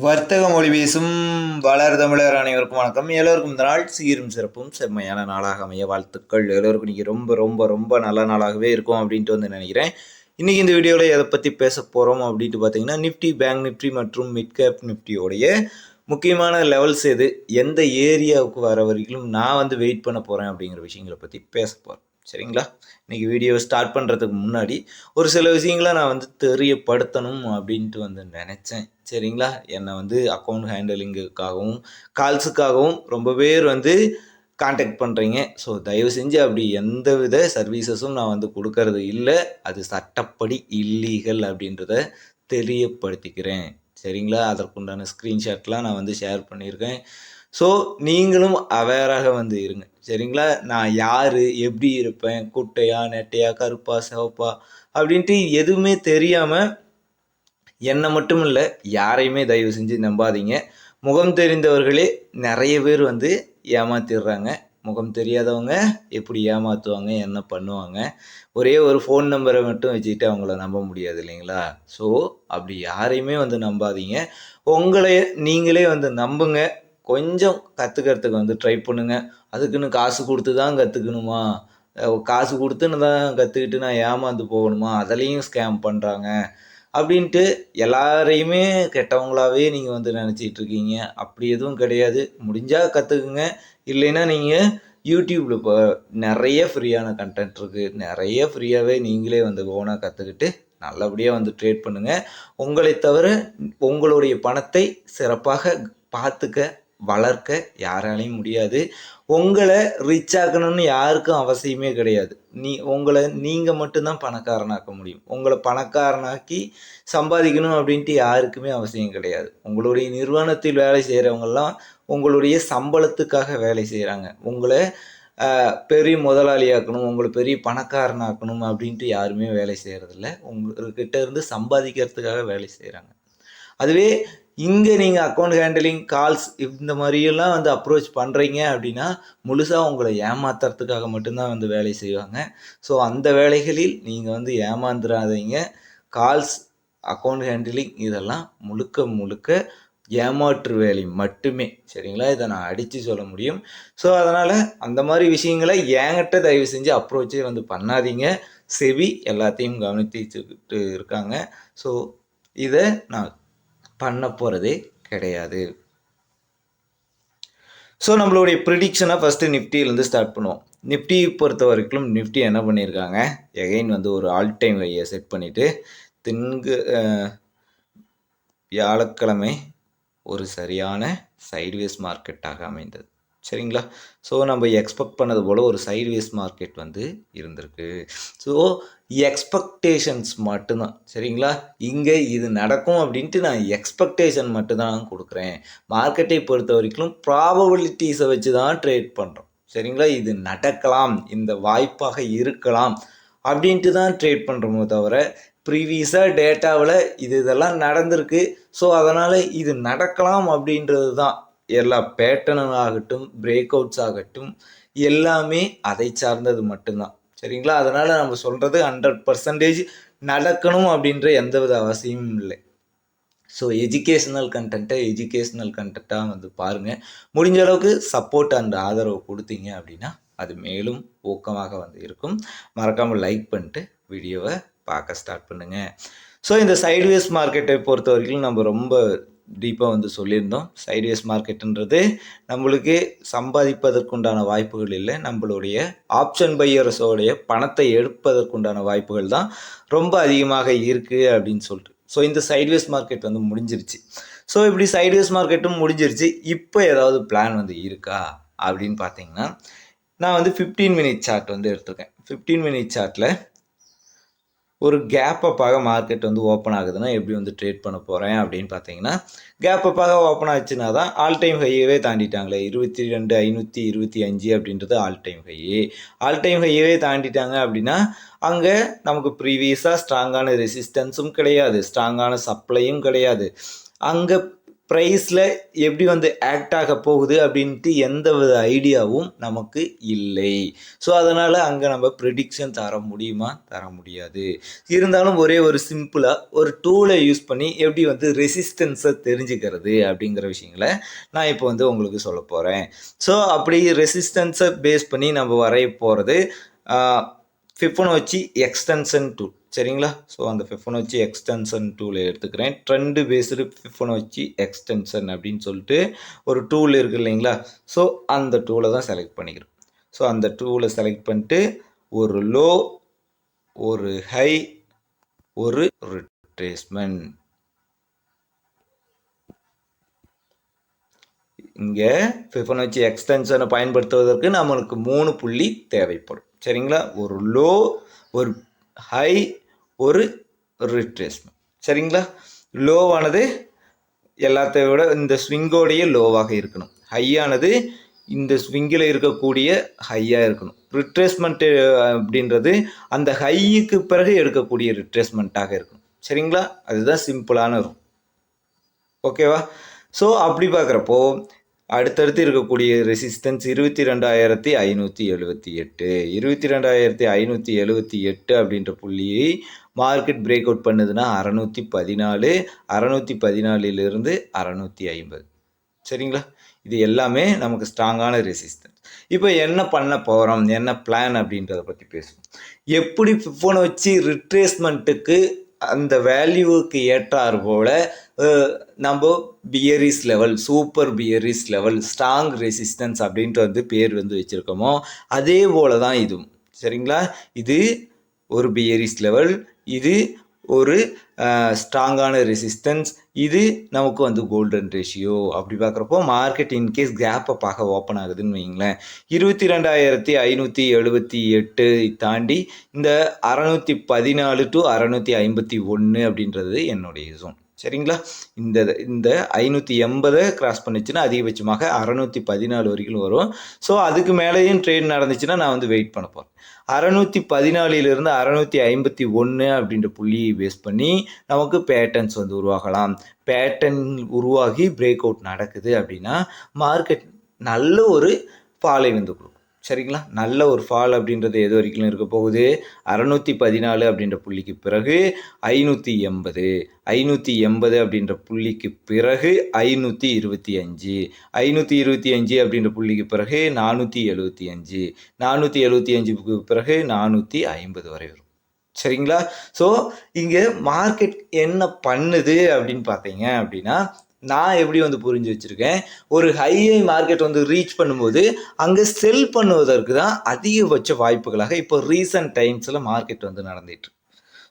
வர்த்தக மொழி பேசும் வளர் தமிழர் அனைவருக்கும் வணக்கம். எல்லோருக்கும் இந்த நாள் சீரும் சிறப்பும் செம்மையான நாளாக அமைய வாழ்த்துக்கள். எல்லோருக்கும் இன்றைக்கி ரொம்ப ரொம்ப ரொம்ப நல்ல நாளாகவே இருக்கும் அப்படின்ட்டு வந்து நினைக்கிறேன். இன்றைக்கி இந்த வீடியோவில் எதை பற்றி பேச போகிறோம் அப்படின்ட்டு பார்த்தீங்கன்னா நிஃப்டி பேங்க் நிஃப்டி மற்றும் மிட்கேப் நிஃப்டியோடைய முக்கியமான லெவல்ஸ் எது எந்த ஏரியாவுக்கு வர வரைக்கும் நான் வந்து வெயிட் பண்ண போகிறேன் அப்படிங்கிற விஷயங்களை பற்றி பேச போகிறேன் சரிங்களா? இன்றைக்கி வீடியோ ஸ்டார்ட் பண்ணுறதுக்கு முன்னாடி ஒரு சில விஷயங்களை நான் வந்து தெரியப்படுத்தணும் அப்படின்ட்டு வந்து நினச்சேன். சரிங்களா? என்னை வந்து அக்கௌண்ட் ஹேண்டலிங்குக்காகவும் கால்ஸுக்காகவும் ரொம்ப பேர் வந்து காண்டாக்ட் பண்ணுறீங்க ஸோ தயவு செஞ்சு அப்படி எந்த வித சர்வீசஸும் நான் வந்து கொடுக்கறது இல்லை. அது சட்டப்படி இல்லீகல் அப்படின்றத தெரியப்படுத்திக்கிறேன். சரிங்களா? அதற்குண்டான ஸ்க்ரீன்ஷாட்லாம் நான் வந்து ஷேர் பண்ணியிருக்கேன். ஸோ நீங்களும் அவேராக வந்து இருங்க. சரிங்களா? நான் யார்? எப்படி இருப்பேன்? குட்டையா நெட்டையா கருப்பா சிவப்பா? அப்படின்ட்டு எதுவுமே தெரியாமல் என்னை மட்டும் இல்லை யாரையுமே தயவு செஞ்சு நம்பாதீங்க. முகம் தெரிந்தவர்களே நிறைய பேர் வந்து ஏமாத்திடுறாங்க. முகம் தெரியாதவங்க எப்படி ஏமாற்றுவாங்க என்ன பண்ணுவாங்க? ஒரே ஒரு ஃபோன் நம்பரை மட்டும் வச்சுக்கிட்டு அவங்கள நம்ப முடியாது இல்லைங்களா? ஸோ அப்படி யாரையுமே வந்து நம்பாதீங்க. உங்களை நீங்களே வந்து நம்புங்க. கொஞ்சம் கற்றுக்கிறதுக்கு வந்து ட்ரை பண்ணுங்க. அதுக்குன்னு காசு கொடுத்து தான் கற்றுக்கணுமா காசு கொடுத்துன்னு தான் கற்றுக்கிட்டு நான் ஏமாந்து போகணுமா? அதுலேயும் ஸ்கேம் பண்ணுறாங்க அப்படின்ட்டு எல்லாரையுமே கெட்டவங்களாவே நீங்கள் வந்து நினச்சிட்டு இருக்கீங்க. அப்படி எதுவும் கிடையாது. முடிஞ்சால் கற்றுக்குங்க இல்லைன்னா நீங்கள் யூடியூப்பில் இப்போ நிறைய ஃப்ரீயான கண்டென்ட் இருக்குது நிறைய ஃப்ரீயாகவே நீங்களே வந்து ஓனாக கற்றுக்கிட்டு நல்லபடியாக வந்து ட்ரேட் பண்ணுங்கள் உங்களை தவிர உங்களுடைய பணத்தை சிறப்பாக பார்த்துக்க வளர்க்க யாராலையும் முடியாது. உங்களை ரிச் ஆக்கணும்னு யாருக்கும் அவசியமே கிடையாது. நீ உங்களை நீங்கள் மட்டும்தான் பணக்காரனாக்க முடியும். உங்களை பணக்காரனாக்கி சம்பாதிக்கணும் அப்படின்ட்டு யாருக்குமே அவசியம் கிடையாது. உங்களுடைய நிறுவனத்தில் வேலை செய்கிறவங்கெல்லாம் உங்களுடைய சம்பளத்துக்காக வேலை செய்கிறாங்க உங்களை பெரிய முதலாளியாக்கணும் உங்களை பெரிய பணக்காரனாக்கணும் அப்படின்ட்டு யாருமே வேலை செய்கிறதில்ல உங்கள்கிட்ட இருந்து சம்பாதிக்கிறதுக்காக வேலை செய்கிறாங்க அதுவே இங்கே நீங்கள் அக்கௌண்ட் ஹேண்டலிங் கால்ஸ் இந்த மாதிரியெல்லாம் வந்து அப்ரோச் பண்ணுறீங்க அப்படின்னா முழுசாக உங்களை ஏமாத்துறதுக்காக மட்டும்தான் வந்து வேலை செய்வாங்க. ஸோ அந்த வேலைகளில் நீங்கள் வந்து ஏமாந்துடாதீங்க கால்ஸ் அக்கௌண்ட் ஹேண்டலிங் இதெல்லாம் முழுக்க முழுக்க ஏமாற்று வேலை மட்டுமே. சரிங்களா? இதை நான் அடித்து சொல்ல முடியும். ஸோ அதனால் அந்த மாதிரி விஷயங்களை என்கிட்ட தயவு செஞ்சு அப்ரோச்சே வந்து பண்ணாதீங்க. செவி எல்லாத்தையும் கவனித்துக்கிட்டு இருக்காங்க. ஸோ இதை நான் பண்ண போகிறதே கிடையாது. ஸோ நம்மளுடைய ப்ரிடிக்ஷனை ஃபஸ்ட்டு நிஃப்டியிலேருந்து ஸ்டார்ட் பண்ணுவோம். நிஃப்டி பொறுத்த வரைக்கும் நிஃப்டி என்ன பண்ணியிருக்காங்க? எகைன் வந்து ஒரு ஆல் டைம் வையை செட் பண்ணிவிட்டு திங்கு வியாழக்கிழமை ஒரு சரியான சைட்வேஸ் மார்க்கெட்டாக அமைந்தது. சரிங்களா? ஸோ நம்ம எக்ஸ்பெக்ட் பண்ணது போல் ஒரு சைட்வேஸ் மார்க்கெட் வந்து இருந்திருக்கு. ஸோ எக்ஸ்பெக்டேஷன்ஸ் மட்டும்தான். சரிங்களா? இங்கே இது நடக்கும் அப்படின்ட்டு நான் எக்ஸ்பெக்டேஷன் மட்டும்தான் கொடுக்குறேன். மார்க்கெட்டை பொறுத்த வரைக்கும் ப்ராபபிலிட்டிஸை வச்சு தான் ட்ரேட் பண்ணுறோம் சரிங்களா? இது நடக்கலாம். இந்த வாய்ப்பாக இருக்கலாம். அப்படின்ட்டு தான் ட்ரேட் பண்ணுறோமோ தவிர ப்ரீவியஸாக டேட்டாவில் இது இதெல்லாம் நடந்திருக்கு. ஸோ அதனால் இது நடக்கலாம் அப்படின்றது தான் எல்லா பேட்டர்னும் ஆகட்டும் பிரேக் அவுட்ஸ் ஆகட்டும் எல்லாமே அதை சார்ந்தது மட்டும்தான். சரிங்களா? அதனால் நம்ம சொல்கிறது ஹண்ட்ரட் பர்சன்டேஜ் நடக்கணும் அப்படின்ற எந்தவித அவசியமும் இல்லை. ஸோ எஜுகேஷ்னல் கண்டென்ட்டை எஜுகேஷ்னல் கண்டென்ட்டாக வந்து பாருங்கள் முடிஞ்ச அளவுக்கு சப்போர்ட் அண்ட் ஆதரவு கொடுத்தீங்க அப்படின்னா அது மேலும் ஊக்கமாக வந்து இருக்கும். மறக்காமல் லைக் பண்ணிட்டு வீடியோவை பார்க்க ஸ்டார்ட் பண்ணுங்கள் ஸோ இந்த சைட்வேஸ் மார்க்கெட்டை பொறுத்த வரைக்கும் நம்ம ரொம்ப டீப்பாக வந்து சொல்லியிருந்தோம். சைட்வேஸ் மார்க்கெட்டுன்றது நம்மளுக்கு சம்பாதிப்பதற்குண்டான வாய்ப்புகள் இல்லை. நம்மளுடைய ஆப்ஷன் பையர்ஸோடைய பணத்தை எடுப்பதற்குண்டான வாய்ப்புகள் தான் ரொம்ப அதிகமாக இருக்குது அப்படின்னு சொல்லிட்டு. ஸோ இந்த சைட்வேஸ் மார்க்கெட் வந்து முடிஞ்சிருச்சு. ஸோ இப்படி சைட்வேஸ் மார்க்கெட்டும் முடிஞ்சிருச்சு. இப்போ ஏதாவது பிளான் வந்து இருக்கா அப்படின்னு பார்த்தீங்கன்னா நான் வந்து ஃபிஃப்டீன் மினிட் சார்ட் வந்து எடுத்திருக்கேன். ஃபிஃப்டீன் மினிட் சார்ட்டில் ஒரு கேப் அப்பாக மார்க்கெட் வந்து ஓப்பன் ஆகுதுன்னா எப்படி வந்து ட்ரேட் பண்ண போகிறேன் அப்படின்னு பார்த்தீங்கன்னா கேப் அப்பாக ஓப்பன் ஆச்சுன்னா தான் ஆல் டைம் ஹையவே தாண்டிட்டாங்களே. இருபத்தி ரெண்டு ஐநூற்றி இருபத்தி அஞ்சு அப்படின்றது ஆல் டைம் ஹையே ஆல் டைம் ஹையவே தாண்டிட்டாங்க அப்படின்னா அங்கே நமக்கு ப்ரீவியஸாக ஸ்ட்ராங்கான ரெசிஸ்டன்ஸும் கிடையாது. ஸ்ட்ராங்கான சப்ளையும் கிடையாது. அங்கே ப்ரைஸில் எப்படி வந்து ஆக்ட் ஆக போகுது அப்படின்ட்டு எந்த வித ஐடியாவும் நமக்கு இல்லை. ஸோ அதனால் அங்கே நம்ம ப்ரிடிக்ஷன் தர முடியுமா? தர முடியாது. இருந்தாலும் ஒரே ஒரு சிம்பிளாக ஒரு டூலை யூஸ் பண்ணி எப்படி வந்து ரெசிஸ்டன்ஸை தெரிஞ்சுக்கிறது அப்படிங்கிற விஷயங்களை நான் இப்போ வந்து உங்களுக்கு சொல்ல போகிறேன் ஸோ அப்படி ரெசிஸ்டன்ஸை பேஸ் பண்ணி நம்ம வரைய போகிறது ஃபிஃபனோச்சி எக்ஸ்டென்ஷன் டூல் சரிங்களா? ஸோ அந்த ஃபிஃபனோச்சி எக்ஸ்டென்ஷன் டூலை எடுத்துக்கிறேன். ட்ரெண்டு பேஸ்டு ஃபிஃபனோச்சி எக்ஸ்டென்ஷன் அப்படின்னு சொல்லிட்டு ஒரு டூல் இருக்குது இல்லைங்களா? ஸோ அந்த டூலை தான் செலக்ட் பண்ணிக்கிறோம். ஸோ அந்த டூலை செலக்ட் பண்ணிட்டு ஒரு லோ ஒரு ஹை ஒரு ரிட்ரேஸ்மெண்ட் இங்கே ஃபிஃபனோச்சி எக்ஸ்டென்ஷனை பயன்படுத்துவதற்கு நம்மளுக்கு மூணு புள்ளி தேவைப்படும். சரிங்களா? ஒரு லோ ஒரு ஹை ஒரு ரிட்ரேஸ்மெண்ட் சரிங்களா? லோவானது எல்லாத்தையும் விட இந்த ஸ்விங்கோடைய லோவாக இருக்கணும். ஹையானது இந்த ஸ்விங்கில் இருக்கக்கூடிய ஹையாக இருக்கணும். ரிட்ரேஸ்மெண்ட்டு அப்படின்றது அந்த ஹையுக்கு பிறகு எடுக்கக்கூடிய ரிட்ரேஸ்மெண்ட்டாக இருக்கணும். சரிங்களா? அதுதான் சிம்பிளான ரூம் ஓகேவா ஸோ அப்படி பார்க்குறப்போ அடுத்தடுத்து இருக்கக்கூடிய ரெசிஸ்டன்ஸ் இருபத்தி ரெண்டாயிரத்தி ஐநூற்றி எழுபத்தி எட்டு. இருபத்தி ரெண்டாயிரத்தி ஐநூற்றி எழுபத்தி எட்டு அப்படின்ற புள்ளியை மார்க்கெட் பிரேக் அவுட் பண்ணுதுன்னா அறநூற்றி பதினாலு அறநூற்றி பதினாலிலிருந்து அறநூற்றி ஐம்பது. சரிங்களா? இது எல்லாமே நமக்கு ஸ்ட்ராங்கான ரெசிஸ்டன்ஸ் இப்போ என்ன பண்ண போகிறோம் என்ன பிளான் அப்படின்றத பற்றி பேசுவோம். எப்படி ஃபிஃபோனை வச்சு ரிட்ரேஸ்மெண்ட்டுக்கு அந்த வேல்யூவுக்கு ஏற்றாறு போல் நம்ம bearish level super bearish level strong resistance அப்படின்ட்டு வந்து பேர் வந்து வச்சுருக்கோமோ அதே போல தான் இதுவும். சரிங்களா? இது ஒரு பியரிஸ் லெவல் இது ஒரு ஸ்ட்ராங்கான ரெசிஸ்டன்ஸ் இது நமக்கு வந்து கோல்டன் ரேஷியோ அப்படி பார்க்குறப்போ மார்க்கெட் இன்கேஸ் கேப்பை பார்க்க ஓப்பன் ஆகுதுன்னு வைங்களேன் இருபத்தி ரெண்டாயிரத்தி ஐநூற்றி எழுபத்தி எட்டு தாண்டி இந்த அறநூற்றி பதினாலு டு அறநூற்றி ஐம்பத்தி ஒன்று அப்படின்றது என்னுடைய ஜோன் சரிங்களா? இந்த இந்த ஐநூற்றி எண்பதை கிராஸ் பண்ணிச்சுன்னா அதிகபட்சமாக அறநூற்றி பதினாலு வரைக்கும் வரும். ஸோ அதுக்கு மேலேயும் ட்ரேட் நடந்துச்சுன்னா நான் வந்து வெயிட் பண்ண போகிறேன் அறநூற்றி பதினாலிலிருந்து அறநூற்றி ஐம்பத்தி ஒன்று அப்படின்ற புள்ளியை பேஸ் பண்ணி நமக்கு பேட்டர்ன்ஸ் வந்து உருவாகலாம். பேட்டர்ன் உருவாகி பிரேக் அவுட் நடக்குது அப்படின்னா மார்க்கெட் நல்ல ஒரு பாலை வந்து கொடுக்கும். சரிங்களா? நல்ல ஒரு ஃபால் அப்படின்றது எது வரைக்கும் இருக்க போகுது? அறநூற்றி பதினாலு அப்படின்ற புள்ளிக்கு பிறகு ஐநூற்றி எண்பது. ஐநூற்றி எண்பது அப்படின்ற புள்ளிக்கு பிறகு ஐநூற்றி இருபத்தி அஞ்சு. ஐநூற்றி இருபத்தி அஞ்சு அப்படின்ற புள்ளிக்கு பிறகு நானூற்றி எழுபத்தி அஞ்சு. நானூற்றி எழுபத்தி அஞ்சுக்கு பிறகு நானூற்றி ஐம்பது வரை வரும். சரிங்களா? ஸோ இங்கே மார்க்கெட் என்ன பண்ணுது அப்படின்னு பார்த்தீங்க அப்படின்னா நான் எப்படி வந்து புரிஞ்சு வச்சுருக்கேன்? ஒரு ஹையை மார்க்கெட் வந்து ரீச் பண்ணும்போது அங்கே செல் பண்ணுவதற்கு தான் அதிகபட்ச வாய்ப்புகளாக இப்போ ரீசன்ட் டைம்ஸில் மார்க்கெட் வந்து நடந்துட்டு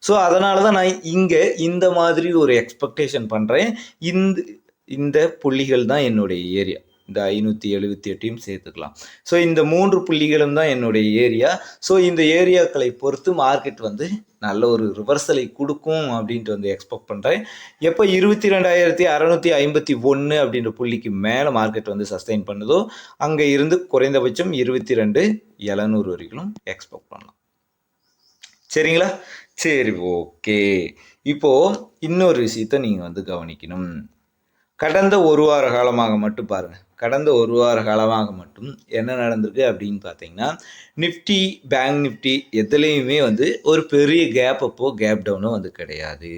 ஸோ அதனால தான் நான் இங்கே இந்த மாதிரி ஒரு எக்ஸ்பெக்டேஷன் பண்ணுறேன் இந்த இந்த புள்ளிகள் தான் என்னுடைய ஏரியா இந்த ஐநூற்றி எழுபத்தி எட்டையும் சேர்த்துக்கலாம். ஸோ இந்த மூன்று புள்ளிகளும் தான் என்னுடைய ஏரியா. ஸோ இந்த ஏரியாக்களை பொறுத்து மார்க்கெட் வந்து நல்ல ஒரு ரிவர்சலை கொடுக்கும் அப்படின்ட்டு வந்து எக்ஸ்பெக்ட் பண்ணுறேன் எப்போ இருபத்தி ரெண்டாயிரத்தி அறநூற்றி ஐம்பத்தி ஒன்று அப்படின்ற புள்ளிக்கு மேலே மார்க்கெட் வந்து சஸ்டைன் பண்ணுதோ அங்கே இருந்து குறைந்தபட்சம் இருபத்தி ரெண்டு எழுநூறு வரைக்கும் எக்ஸ்பெக்ட் பண்ணலாம். சரிங்களா? சரி ஓகே இப்போது இன்னொரு விஷயத்த நீங்கள் வந்து கவனிக்கணும். கடந்த ஒரு வார காலமாக மட்டும் பாருங்கள் கடந்த ஒரு வார காலமாக மட்டும் என்ன நடந்திருக்கு அப்படின்னு பார்த்தீங்கன்னா நிஃப்டி பேங்க் நிஃப்டி எதுலேயுமே வந்து ஒரு பெரிய கேப் அப்போ கேப் டவுனும் வந்து கிடையாது.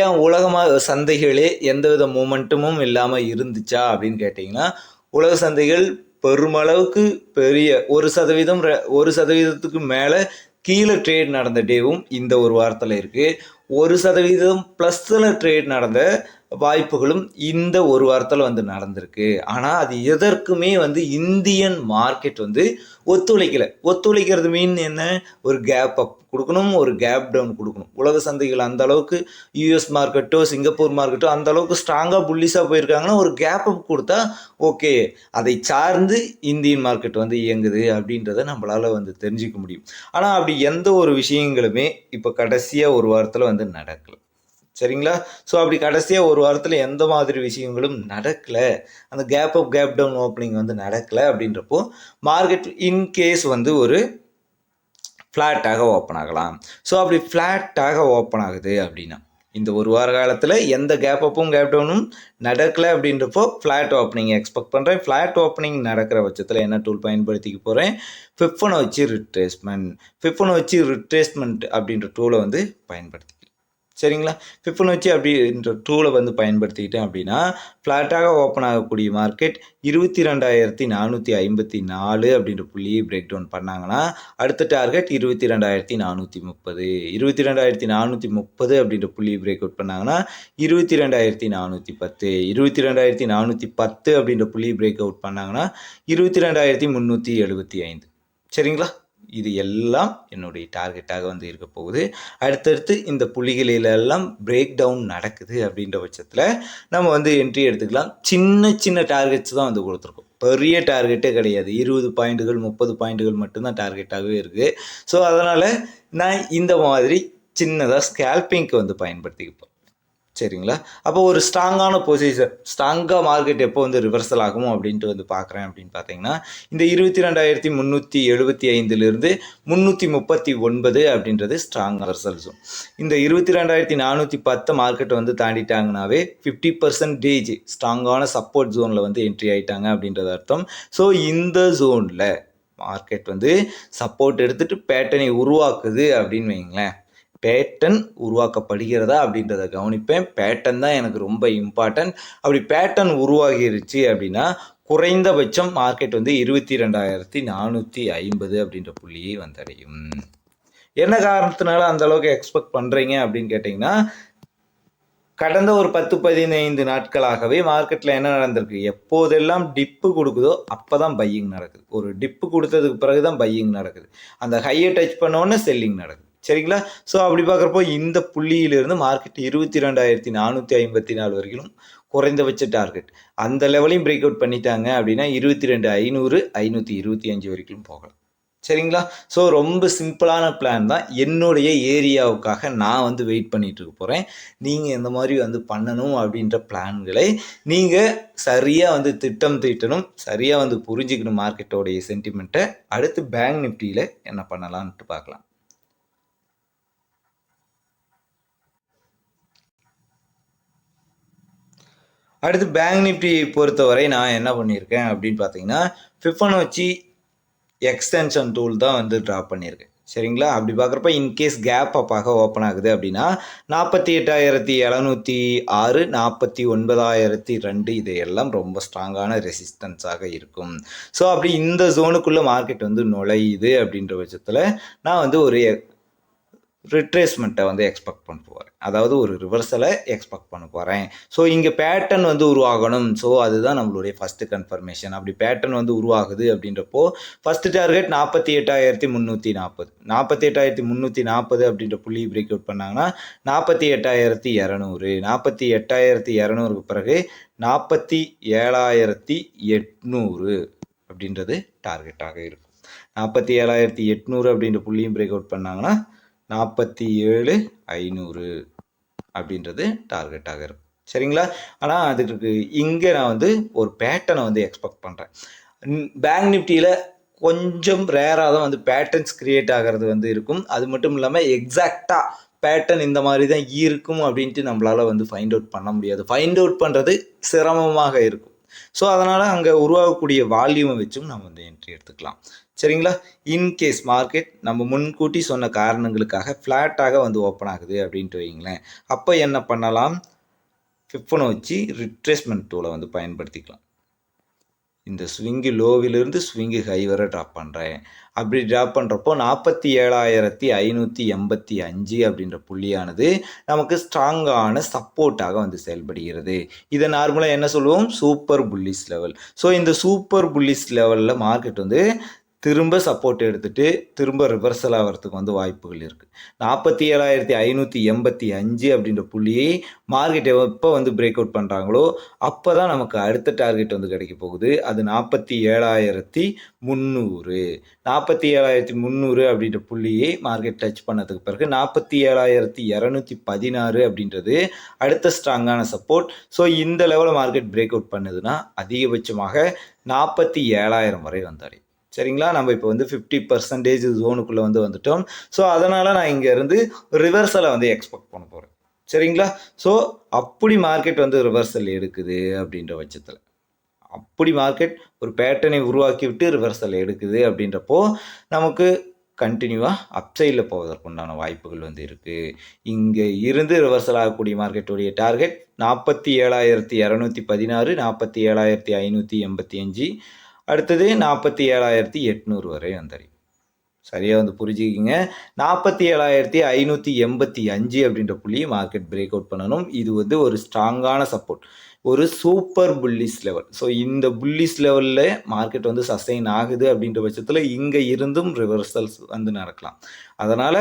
ஏன் உலகமாக சந்தைகளே எந்தவித மூமெண்ட்டமும் இல்லாமல் இருந்துச்சா அப்படின்னு கேட்டிங்கன்னா உலக சந்தைகள் பெருமளவுக்கு பெரிய ஒரு சதவீதம் ஒரு சதவீதத்துக்கு மேலே கீழே ட்ரேட் நடந்த டேவும் இந்த ஒரு வாரத்தில் இருக்குது ஒரு சதவீதம் ப்ளஸில் ட்ரேட் நடந்த வாய்ப்புகளும் இந்த ஒரு வாரத்தில் வந்து நடந்திருக்கு. ஆனால் அது எதற்குமே வந்து இந்தியன் மார்க்கெட் வந்து ஒத்துழைக்கலை. ஒத்துழைக்கிறது மீன் என்ன? ஒரு கேப் அப் கொடுக்கணும் ஒரு கேப் டவுன் கொடுக்கணும். உலக சந்தைகள் அந்த அளவுக்கு யூஎஸ் மார்க்கெட்டோ சிங்கப்பூர் மார்க்கெட்டோ அந்த அளவுக்கு ஸ்ட்ராங்காக புல்லிஷாக போயிருக்காங்கன்னா ஒரு கேப் அப் கொடுத்தா ஓகே அதை சார்ந்து இந்தியன் மார்க்கெட் வந்து இயங்குது அப்படின்றத நம்மளால் வந்து தெரிஞ்சிக்க முடியும். ஆனால் அப்படி எந்த ஒரு விஷயங்களுமே இப்போ கடைசியாக ஒரு வாரத்தில் வந்து வந்து நடக்கலை. சரிங்களா? ஸோ அப்படி கடைசியாக ஒரு வாரத்தில் எந்த மாதிரி விஷயங்களும் நடக்கலை. அந்த gap up gap down opening வந்து நடக்கலை அப்படின்றப்போ மார்க்கெட் இன்கேஸ் வந்து ஒரு ஃப்ளாட்டாக ஓப்பன் ஆகலாம். ஸோ அப்படி ஃப்ளாட்டாக ஓப்பன் ஆகுது அப்படின்னா இந்த ஒரு வார காலத்தில் எந்த கேப் அப்பும் கேப் டவுனும் நடக்கலை அப்படின்றப்போ ஃப்ளாட் ஓப்பனிங் எக்ஸ்பெக்ட் பண்ணுறேன் ஃப்ளாட் ஓப்பனிங் நடக்கிற பட்சத்தில் என்ன டூல் பயன்படுத்திக்க போகிறேன் ஃபிஃப்டனை வச்சு ரிட்ரேஸ்மெண்ட் ஃபிஃப்டனை வச்சு ரிட்ரேஸ்மெண்ட் அப்படின்ற டூலை வந்து பயன்படுத்திக்கலாம். சரிங்களா? ஃபிஃபனோச்சி வச்சு அப்படின்ற டூலை வந்து பயன்படுத்திக்கிட்டேன் அப்படின்னா ஃப்ளாட்டாக ஓப்பன் ஆகக்கூடிய மார்க்கெட் இருபத்தி ரெண்டாயிரத்தி நானூற்றி ஐம்பத்தி நாலு அப்படின்ற புள்ளியை பிரேக் டவுன் பண்ணாங்கன்னா அடுத்த டார்கெட் இருபத்தி ரெண்டாயிரத்தி நானூற்றி முப்பது. இருபத்தி ரெண்டாயிரத்தி நானூற்றி முப்பது அப்படின்ற புள்ளியை பிரேக் அவுட் பண்ணாங்கன்னா இருபத்தி ரெண்டாயிரத்தி நானூற்றி பத்து. இருபத்தி ரெண்டாயிரத்தி நானூற்றி பத்து அப்படின்ற புள்ளியை பிரேக் அவுட் பண்ணாங்கன்னா இருபத்தி ரெண்டாயிரத்தி முந்நூற்றி எழுபத்தி ஐந்து. சரிங்களா? இது எல்லாம் என்னுடைய டார்கெட்டாக வந்து இருக்க போகுது. அடுத்தடுத்து இந்த புள்ளிகளிலெல்லாம் பிரேக் டவுன் நடக்குது அப்படின்ற பட்சத்தில் நம்ம வந்து என்ட்ரி எடுத்துக்கலாம். சின்ன சின்ன டார்கெட்ஸ் தான் வந்து கொடுத்துருக்கோம். பெரிய டார்கெட்டே கிடையாது. இருபது பாயிண்ட்டுகள் முப்பது பாயிண்ட்டுகள் மட்டும்தான் டார்கெட்டாகவே இருக்குது ஸோ அதனால் நான் இந்த மாதிரி சின்னதாக ஸ்கேல்பிங்க்கு வந்து பயன்படுத்திக்கப்போம் சரிங்களா? அப்போ ஒரு ஸ்ட்ராங்கான பொசிஷன் ஸ்ட்ராங்காக மார்க்கெட் எப்போ வந்து ரிவர்சல் ஆகும் அப்படின்ட்டு வந்து பார்க்குறேன் அப்படின்னு பார்த்தீங்கன்னா இந்த இருபத்தி ரெண்டாயிரத்தி முந்நூற்றி எழுபத்தி ஐந்துலேருந்து முந்நூற்றி முப்பத்தி ஒன்பது அப்படின்றது ஸ்ட்ராங் ரிவர்சல் ஜோன் இந்த இருபத்தி ரெண்டாயிரத்தி நானூற்றி பத்து மார்க்கெட்டை வந்து தாண்டிட்டாங்கனாவே ஃபிஃப்டி பர்சன்டேஜ் ஸ்ட்ராங்கான சப்போர்ட் ஜோனில் வந்து என்ட்ரி ஆகிட்டாங்க அப்படின்றது அர்த்தம். ஸோ இந்த ஜோனில் மார்க்கெட் வந்து சப்போர்ட் எடுத்துகிட்டு பேட்டர்னை உருவாக்குது அப்படின்னு வைங்களேன் பேட்டன் உருவாக்கப்படுகிறதா அப்படின்றத கவனிப்பேன். பேட்டன் தான் எனக்கு ரொம்ப இம்பார்ட்டன்ட் அப்படி பேட்டன் உருவாகிருச்சு அப்படின்னா குறைந்தபட்சம் மார்க்கெட் வந்து இருபத்தி ரெண்டாயிரத்தி நானூற்றி ஐம்பது அப்படின்ற புள்ளியை வந்தடையும். என்ன காரணத்தினால அந்த அளவுக்கு எக்ஸ்பெக்ட் பண்ணுறீங்க அப்படின்னு கேட்டிங்கன்னா கடந்த ஒரு பத்து பதினைந்து நாட்களாகவே மார்க்கெட்டில் என்ன நடந்திருக்கு? எப்போதெல்லாம் டிப்பு கொடுக்குதோ அப்போ தான் பையிங் நடக்குது. ஒரு டிப்பு கொடுத்ததுக்கு பிறகு தான் பையிங் நடக்குது. அந்த ஹையை டச் பண்ணோன்னே செல்லிங் நடக்குது. சரிங்களா? ஸோ அப்படி பார்க்குறப்போ இந்த புள்ளியிலிருந்து மார்க்கெட் இருபத்தி ரெண்டாயிரத்தி நானூற்றி ஐம்பத்தி நாலு வரைக்கும் குறைந்தபட்ச டார்கெட் அந்த லெவலையும் பிரேக் அவுட் பண்ணிட்டாங்க அப்படின்னா இருபத்தி ரெண்டு ஐநூறு ஐநூற்றி இருபத்தி அஞ்சு வரைக்கும் போகலாம். சரிங்களா? ஸோ ரொம்ப சிம்பிளான பிளான் தான். என்னுடைய ஏரியாவுக்காக நான் வந்து வெயிட் பண்ணிகிட்டு இருக்க போகிறேன் நீங்கள் இந்த மாதிரி வந்து பண்ணணும் அப்படின்ற பிளான்களை நீங்கள் சரியாக வந்து திட்டம் தீட்டணும் சரியாக வந்து புரிஞ்சுக்கணும் மார்க்கெட்டோடைய சென்டிமெண்ட்டை அடுத்து பேங்க் நிஃப்டியில் என்ன பண்ணலான்ட்டு பார்க்கலாம். அடுத்து பேங்க் நிஃப்டி பொறுத்தவரை நான் என்ன பண்ணியிருக்கேன் அப்படின்னு பார்த்தீங்கன்னா ஃபிஃபன் வச்சு எக்ஸ்டென்ஷன் டூல் தான் வந்து ட்ரா பண்ணியிருக்கேன். சரிங்களா? அப்படி பார்க்குறப்ப இன்கேஸ் கேப் அப்பாக ஓப்பன் ஆகுது அப்படின்னா நாற்பத்தி எட்டாயிரத்தி எழுநூற்றி ஆறு நாற்பத்தி ஒன்பதாயிரத்தி ரெண்டு இதையெல்லாம் ரொம்ப ஸ்ட்ராங்கான ரெசிஸ்டன்ஸாக இருக்கும். ஸோ அப்படி இந்த ஜோனுக்குள்ளே மார்க்கெட் வந்து நுழையுது அப்படின்ற பட்சத்தில் நான் வந்து ஒரு ரிட்ரேஸ்மெண்ட்டை வந்து எக்ஸ்பெக்ட் பண்ண போகிறேன் அதாவது ஒரு ரிவர்சலை எக்ஸ்பெக்ட் பண்ண போகிறேன் ஸோ இங்கே பேட்டர்ன் வந்து உருவாகணும். ஸோ அதுதான் நம்மளுடைய ஃபஸ்ட்டு கன்ஃபர்மேஷன் அப்படி பேட்டர்ன் வந்து உருவாகுது அப்படின்றப்போ ஃபஸ்ட்டு டார்கெட் நாற்பத்தி எட்டாயிரத்தி முந்நூற்றி நாற்பது நாற்பத்தி எட்டாயிரத்தி முந்நூற்றி நாற்பது அப்படின்ற புள்ளி பிரேக் அவுட் பண்ணாங்கன்னா நாற்பத்தி எட்டாயிரத்தி இரநூறு. நாற்பத்தி எட்டாயிரத்தி இரநூறுக்கு பிறகு நாற்பத்தி ஏழாயிரத்தி எட்நூறு அப்படின்றது டார்கெட்டாக இருக்கும். நாற்பத்தி ஏழாயிரத்தி எட்நூறு அப்படின்ற புள்ளியும் பிரேக் அவுட் பண்ணாங்கன்னா நாற்பத்தி ஏழு ஐநூறு அப்படின்றது டார்கெட்டாக இருக்கும். சரிங்களா? ஆனால் அதுக்கு இங்கே நான் வந்து ஒரு பேட்டனை வந்து எக்ஸ்பெக்ட் பண்ணுறேன் பேங்க் நிஃப்டியில் கொஞ்சம் ரேராக தான் வந்து பேட்டர்ன்ஸ் க்ரியேட் ஆகிறது வந்து இருக்கும். அது மட்டும் இல்லாமல் எக்ஸாக்டாக பேட்டர்ன் இந்த மாதிரி தான் இருக்கும் அப்படின்ட்டு நம்மளால் வந்து ஃபைண்ட் அவுட் பண்ண முடியாது. ஃபைண்ட் அவுட் பண்ணுறது சிரமமாக இருக்கும். ஸோ அதனால் அங்கே உருவாகக்கூடிய வால்யூமை வச்சும் நம்ம வந்து என்ட்ரி எடுத்துக்கலாம். சரிங்களா? இன்கேஸ் மார்க்கெட் நம்ம முன்கூட்டி சொன்ன காரணங்களுக்காக ஃப்ளாட்டாக வந்து ஓப்பன் ஆகுது அப்படின்ட்டு வைங்களேன் அப்போ என்ன பண்ணலாம்? ஃபிஃப்னை வச்சு ரிட்ரேஸ்மெண்ட் டூலை வந்து பயன்படுத்திக்கலாம். இந்த ஸ்விங்கு லோவிலிருந்து ஸ்விங்கு ஹை வரை ட்ராப் பண்ணுறேன் அப்படி ட்ராப் பண்ணுறப்போ நாற்பத்தி ஏழாயிரத்தி ஐநூற்றி எண்பத்தி அஞ்சு அப்படின்ற புள்ளியானது நமக்கு ஸ்ட்ராங்கான சப்போர்ட்டாக வந்து செயல்படுகிறது. இதை நார்மலாக என்ன சொல்லுவோம்? சூப்பர் புல்லிஸ் லெவல் ஸோ இந்த சூப்பர் புல்லிஸ் லெவலில் மார்க்கெட் வந்து திரும்ப சப்போர்ட் எடுத்துகிட்டு திரும்ப ரிவர்சல் ஆகிறதுக்கு வந்து வாய்ப்புகள் இருக்குது நாற்பத்தி ஏழாயிரத்தி ஐநூற்றி எண்பத்தி அஞ்சு அப்படின்ற புள்ளியை மார்க்கெட் எப்போ வந்து பிரேக் அவுட் பண்ணுறாங்களோ அப்போ தான் நமக்கு அடுத்த டார்கெட் வந்து கிடைக்க போகுது. அது நாற்பத்தி ஏழாயிரத்தி முந்நூறு நாற்பத்தி ஏழாயிரத்தி முந்நூறு அப்படின்ற புள்ளியை மார்க்கெட் டச் பண்ணதுக்கு பிறகு நாற்பத்தி ஏழாயிரத்தி இரநூத்தி பதினாறு அப்படின்றது அடுத்த ஸ்ட்ராங்கான சப்போர்ட் ஸோ இந்த லெவலில் மார்க்கெட் பிரேக் அவுட் பண்ணுதுன்னா அதிகபட்சமாக நாற்பத்தி ஏழாயிரம் வரை வந்தாடி சரிங்களா? நம்ம இப்போ வந்து ஃபிஃப்டி பர்சன்டேஜ் ஜோனுக்குள்ளே வந்து வந்துட்டோம். ஸோ அதனால் நான் இங்கேருந்து ரிவர்சலை வந்து எக்ஸ்பெக்ட் பண்ண போகிறேன் சரிங்களா? ஸோ அப்படி மார்க்கெட் வந்து ரிவர்சல் எடுக்குது அப்படின்ற பட்சத்தில். அப்படி மார்க்கெட் ஒரு பேட்டர்னை உருவாக்கி விட்டு ரிவர்சல் எடுக்குது அப்படின்றப்போ நமக்கு கண்டினியூவாக அப்சைடில் போவதற்குண்டான வாய்ப்புகள் வந்து இருக்குது இங்கே இருந்து ரிவர்சல் ஆகக்கூடிய மார்க்கெட்டுடைய டார்கெட் நாற்பத்தி ஏழாயிரத்தி இரநூத்தி பதினாறு நாற்பத்தி ஏழாயிரத்தி ஐநூற்றி எண்பத்தி அஞ்சு அடுத்தது நாற்பத்தி ஏழாயிரத்தி எட்நூறு வரை வந்தடையும் சரியாக வந்து புரிஞ்சுக்கிங்க. நாற்பத்தி ஏழாயிரத்தி ஐநூற்றி எண்பத்தி அஞ்சு அப்படின்ற புள்ளியை மார்க்கெட் பிரேக் அவுட் பண்ணணும். இது வந்து ஒரு ஸ்ட்ராங்கான சப்போர்ட் ஒரு சூப்பர் புல்லிஸ் லெவல் ஸோ இந்த புல்லிஸ் லெவலில் மார்க்கெட் வந்து சஸ்டெயின் ஆகுது அப்படின்ற பட்சத்தில் இங்கே இருந்தும் ரிவர்சல்ஸ் வந்து நடக்கலாம். அதனால்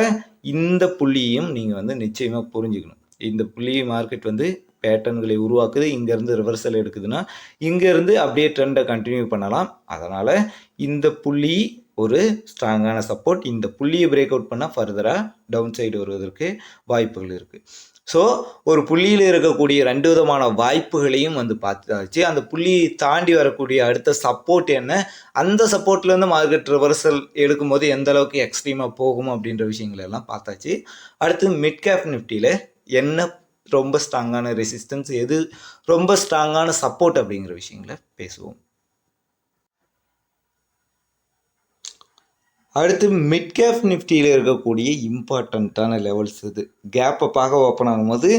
இந்த புள்ளியையும் நீங்கள் வந்து நிச்சயமாக புரிஞ்சுக்கணும். இந்த புள்ளி மார்க்கெட் வந்து பேட்டர்ன்களை உருவாக்குது இங்கேருந்து ரிவர்சல் எடுக்குதுன்னா இங்கேருந்து அப்படியே ட்ரெண்டை கண்டினியூ பண்ணலாம். அதனால் இந்த புள்ளி ஒரு ஸ்ட்ராங்கான சப்போர்ட் இந்த புள்ளியை பிரேக் அவுட் பண்ணால் ஃபர்தராக டவுன் சைடு வருவதற்கு வாய்ப்புகள் இருக்குது ஸோ ஒரு புள்ளியில் இருக்கக்கூடிய ரெண்டு விதமான வாய்ப்புகளையும் வந்து பார்த்தாச்சு. அந்த புள்ளியை தாண்டி வரக்கூடிய அடுத்த சப்போர்ட் என்ன? அந்த சப்போர்ட்லேருந்து மார்க்கெட் ரிவர்சல் எடுக்கும்போது எந்த அளவுக்கு எக்ஸ்ட்ரீமாக போகும் அப்படின்ற விஷயங்கள் எல்லாம் பார்த்தாச்சு. அடுத்து மிட் கேப் நிஃப்டியில் என்ன ரொம்ப ஸ்ட்ராங்கான ரெசிஸ்டன்ஸ் எது ரொம்ப ஸ்ட்ராங்கான சப்போர்ட் அப்படிங்கிற விஷயங்களை பேசுவோம். அடுத்து மிட் கேப் நிஃப்டியில் இருக்கக்கூடிய இம்பார்ட்டண்ட்டான லெவல்ஸ் இது. கேப்பை பார்க்க ஓப்பன் ஆகும்போது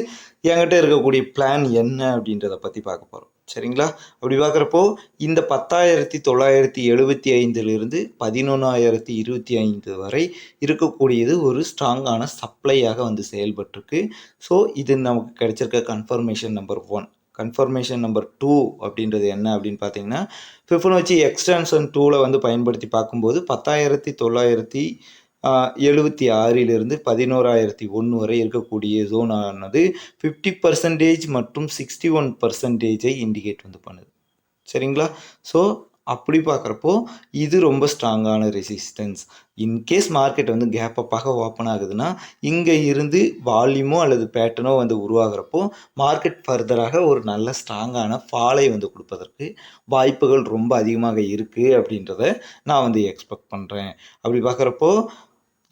என்கிட்ட இருக்கக்கூடிய பிளான் என்ன அப்படின்றத பற்றி பார்க்க போகிறோம் சரிங்களா? அப்படி பார்க்குறப்போ இந்த பத்தாயிரத்தி தொள்ளாயிரத்தி எழுபத்தி ஐந்திலிருந்து பதினொன்றாயிரத்தி இருபத்தி ஐந்து வரை இருக்கக்கூடியது ஒரு ஸ்ட்ராங்கான சப்ளையாக வந்து செயல்பட்டிருக்கு. ஸோ இது நமக்கு கிடைச்சிருக்க confirmation number one confirmation number two அப்படின்றது என்ன அப்படின்னு பார்த்தீங்கன்னா ஃபிஃபனோச்சி எக்ஸ்டென்ஷன் டூவில் வந்து பயன்படுத்தி பார்க்கும்போது பத்தாயிரத்தி தொள்ளாயிரத்தி எழுபத்தி ஆறிலிருந்து பதினோராயிரத்தி ஒன்று வரை இருக்கக்கூடிய ஜோனானது ஆனது ஃபிஃப்டி பர்சன்டேஜ் மற்றும் சிக்ஸ்டி ஒன் பர்சன்டேஜை இண்டிகேட் வந்து பண்ணுது. சரிங்களா? ஸோ அப்படி பார்க்குறப்போ இது ரொம்ப ஸ்ட்ராங்கான ரெசிஸ்டன்ஸ் இன்கேஸ் மார்க்கெட் வந்து கேப் அப்பாக ஓப்பன் ஆகுதுன்னா இங்கே இருந்து வால்யூமோ அல்லது பேட்டர்னோ வந்து உருவாகிறப்போ மார்க்கெட் ஃபர்தராக ஒரு நல்ல ஸ்ட்ராங்கான ஃபாலை வந்து கொடுப்பதற்கு வாய்ப்புகள் ரொம்ப அதிகமாக இருக்குது அப்படின்றத நான் வந்து எக்ஸ்பெக்ட் பண்ணுறேன் அப்படி பார்க்குறப்போ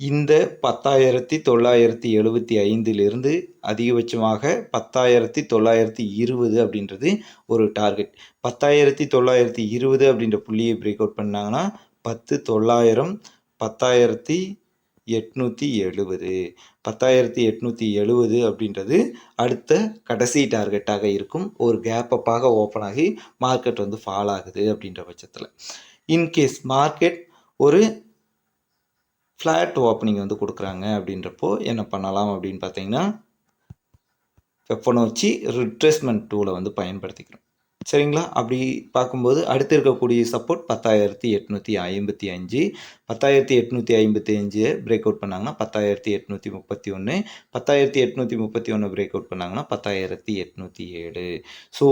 இந்த பத்தாயிரத்தி தொள்ளாயிரத்தி எழுபத்தி ஐந்திலிருந்து அதிகபட்சமாக பத்தாயிரத்தி தொள்ளாயிரத்தி இருபது அப்படின்றது ஒரு டார்கெட். பத்தாயிரத்தி தொள்ளாயிரத்தி இருபது அப்படின்ற புள்ளியை பிரேக் அவுட் பண்ணாங்கன்னா பத்து தொள்ளாயிரம் பத்தாயிரத்தி எட்நூற்றி எழுபது பத்தாயிரத்தி எட்நூற்றி எழுபது அப்படின்றது அடுத்த கடைசி டார்கெட்டாக இருக்கும். ஒரு கேப் அப்பாக ஓப்பன் ஆகி மார்க்கெட் வந்து ஃபால் ஆகுது அப்படின்ற பட்சத்தில். இன்கேஸ் மார்க்கெட் ஒரு ஃப்ளாட் ஓப்பனிங் வந்து கொடுக்குறாங்க. அப்படின்றப்போ என்ன பண்ணலாம் அப்படின்னு பார்த்தீங்கன்னா வெப்பனோச்சி ரிட்ரெஸ்மெண்ட் டூலை வந்து பயன்படுத்திக்கிறோம். சரிங்களா? அப்படி பார்க்கும்போது அடுத்து இருக்கக்கூடிய சப்போர்ட் பத்தாயிரத்தி எட்நூற்றி ஐம்பத்தி அஞ்சு பத்தாயிரத்தி எட்நூற்றி ஐம்பத்தி அஞ்சு பிரேக் அவுட் பண்ணாங்கன்னா பத்தாயிரத்தி எட்நூற்றி முப்பத்தி ஒன்று பத்தாயிரத்தி எட்நூற்றி முப்பத்தி ஒன்று பிரேக் அவுட் பண்ணாங்கன்னா பத்தாயிரத்தி எட்நூற்றி ஏழு. ஸோ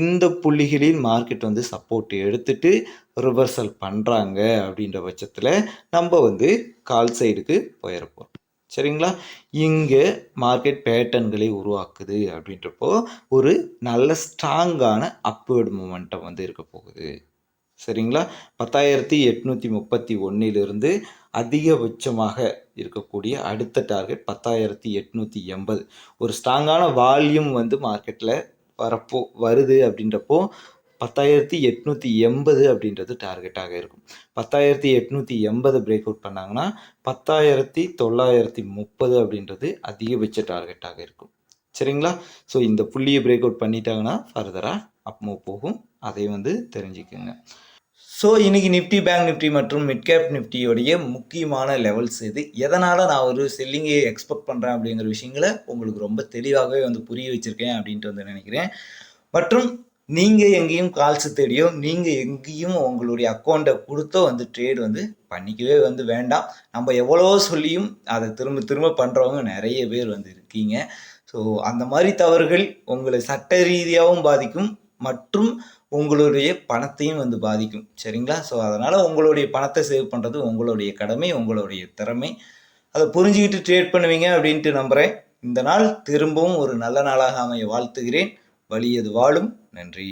இந்த புள்ளிகளில் மார்க்கெட் வந்து சப்போர்ட் எடுத்துட்டு ரிவர்சல் பண்ணுறாங்க அப்படின்ற பட்சத்தில் நம்ம வந்து கால் சைடுக்கு போயிடப்போம் சரிங்களா? இங்கே மார்க்கெட் பேட்டர்ன்களை உருவாக்குது அப்படின்றப்போ ஒரு நல்ல ஸ்ட்ராங்கான அப்வேர்டு மூமெண்ட்டம் வந்து இருக்க போகுது. சரிங்களா? பத்தாயிரத்தி எட்நூற்றி முப்பத்தி ஒன்றிலிருந்து அதிகபட்சமாக இருக்கக்கூடிய அடுத்த டார்கெட் பத்தாயிரத்தி எட்நூற்றி எண்பது. ஒரு ஸ்ட்ராங்கான வால்யூம் வந்து மார்க்கெட்டில் வரப்போ வருது அப்படின்றப்போ பத்தாயிரத்தி எட்நூற்றி எண்பது அப்படின்றது டார்கெட்டாக இருக்கும். பத்தாயிரத்தி எட்நூற்றி எண்பது பிரேக் அவுட் பண்ணாங்கன்னா பத்தாயிரத்தி தொள்ளாயிரத்தி முப்பது அப்படின்றது அதிகபட்ச டார்கெட்டாக இருக்கும். சரிங்களா? ஸோ இந்த புள்ளியை பிரேக் அவுட் பண்ணிட்டாங்கன்னா ஃபர்தராக அப் மூவ் போகும். அதை வந்து தெரிஞ்சுக்கோங்க. ஸோ இன்றைக்கி நிஃப்டி பேங்க் நிஃப்டி மற்றும் மிட் கேப் நிஃப்டியோடைய முக்கியமான லெவல்ஸ் இது. எதனால் நான் ஒரு செல்லிங்கை எக்ஸ்பெக்ட் பண்ணுறேன் அப்படிங்கிற விஷயங்களை உங்களுக்கு ரொம்ப தெளிவாகவே வந்து புரிய வச்சுருக்கேன் அப்படின்ட்டு வந்து நினைக்கிறேன். மற்றும் நீங்கள் எங்கேயும் கால்ஸ் தேடியோ நீங்கள் எங்கேயும் உங்களுடைய அக்கௌண்ட்டை கொடுத்தோ வந்து ட்ரேட் வந்து பண்ணிக்கவே வந்து வேண்டாம். நம்ம எவ்வளவோ சொல்லியும் அதை திரும்ப திரும்ப பண்ணுறவங்க நிறைய பேர் வந்து இருக்கீங்க. ஸோ அந்த மாதிரி தவறுகள் உங்களை சட்ட ரீதியாகவும் பாதிக்கும் மற்றும் உங்களுடைய பணத்தையும் வந்து பாதிக்கும். சரிங்களா? ஸோ அதனால் உங்களுடைய பணத்தை சேவ் பண்ணுறது உங்களுடைய கடமை உங்களுடைய திறமை. அதை புரிஞ்சுக்கிட்டு ட்ரேட் பண்ணுவீங்க அப்படின்ட்டு நம்புகிறேன் இந்த நாள் திரும்பவும் ஒரு நல்ல நாளாக அமைய வாழ்த்துகிறேன். வலியது வாழும்? நன்றி.